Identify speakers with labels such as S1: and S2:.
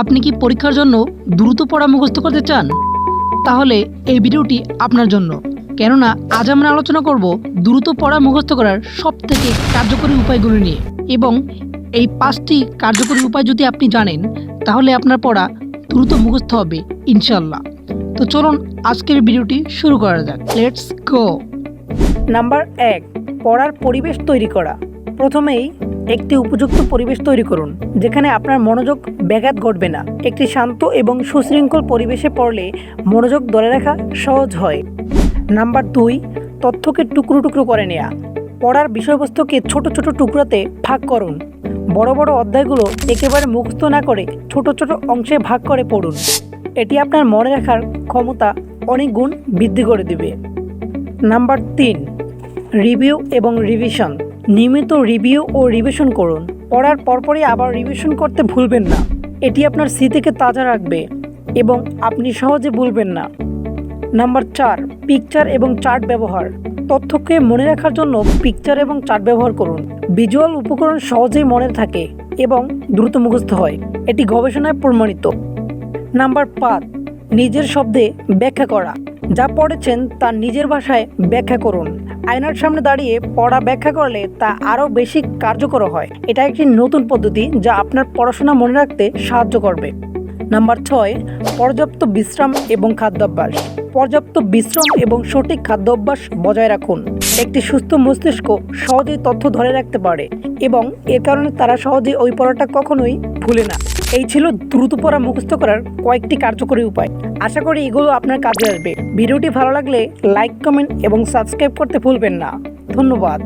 S1: আপনি কি পরীক্ষার জন্য দ্রুত পড়া মুখস্থ করতে চান? তাহলে এই ভিডিওটি আপনার জন্য। কেননা, আজ আমরা আলোচনা করব দ্রুত পড়া মুখস্থ করার সব থেকে কার্যকরী উপায়গুলো নিয়ে। এবং এই পাঁচটি কার্যকরী উপায় যদি আপনি জানেন, তাহলে আপনার পড়া দ্রুত মুখস্থ হবে ইনশাল্লাহ তো চলুন, আজকের ভিডিওটি শুরু করা যাক। লেটস গো
S2: নাম্বার এক, পড়ার পরিবেশ তৈরি করা। প্রথমেই একটি উপযুক্ত পরিবেশ তৈরি করুন, যেখানে আপনার মনোযোগ ব্যাঘাত ঘটবে না। একটি শান্ত এবং সুশৃঙ্খল পরিবেশে পড়লে মনোযোগ ধরে রাখা সহজ হয়। নাম্বার দুই, তথ্যকে টুকরো টুকরো করে নেয়া। পড়ার বিষয়বস্তুকে ছোট ছোট টুকরোতে ভাগ করুন। বড় বড় অধ্যায়গুলো একেবারে মুখস্থ না করে ছোট ছোট অংশে ভাগ করে পড়ুন। এটি আপনার মনে রাখার ক্ষমতা অনেক গুণ বৃদ্ধি করে দেবে। নাম্বার তিন রিভিউ এবং রিভিশন। নিয়মিত রিভিউ ও রিভিশন করুন। পড়ার পরপরই আবার রিভিশন করতে ভুলবেন না। এটি আপনার স্মৃতিকে তাজা রাখবে এবং আপনি সহজে ভুলবেন না। নাম্বার চার, পিকচার এবং চার্ট ব্যবহার। তথ্যকে মনে রাখার জন্য পিকচার এবং চার্ট ব্যবহার করুন। ভিজুয়াল উপকরণ সহজেই মনে থাকে এবং দ্রুত মুখস্থ হয়। এটি গবেষণায় প্রমাণিত। নাম্বার পাঁচ, নিজের শব্দে ব্যাখ্যা করা। যা পড়েছেন তা নিজের ভাষায় ব্যাখ্যা করুন। আয়নার সামনে দাঁড়িয়ে পড়া ব্যাখ্যা করলে তা আরও বেশি কার্যকর হয়। এটা একটি নতুন পদ্ধতি যা আপনার পড়াশোনা মনে রাখতে সাহায্য করবে। নাম্বার ছয়, পর্যাপ্ত বিশ্রাম এবং খাদ্যাভ্যাস। পর্যাপ্ত বিশ্রাম এবং সঠিক খাদ্যাভ্যাস বজায় রাখুন। একটি সুস্থ মস্তিষ্ক সহজেই তথ্য ধরে রাখতে পারে এবং এর কারণে তারা সহজেই ওই পড়াটা কখনোই ভুলে না। এই ছিল দ্রুত পড়া মুখস্থ করার কয়েকটি কার্যকরী উপায়। আশা করি এগুলো আপনার কাজে আসবে। ভিডিওটি ভালো লাগলে লাইক, কমেন্ট এবং সাবস্ক্রাইব করতে ভুলবেন না। ধন্যবাদ।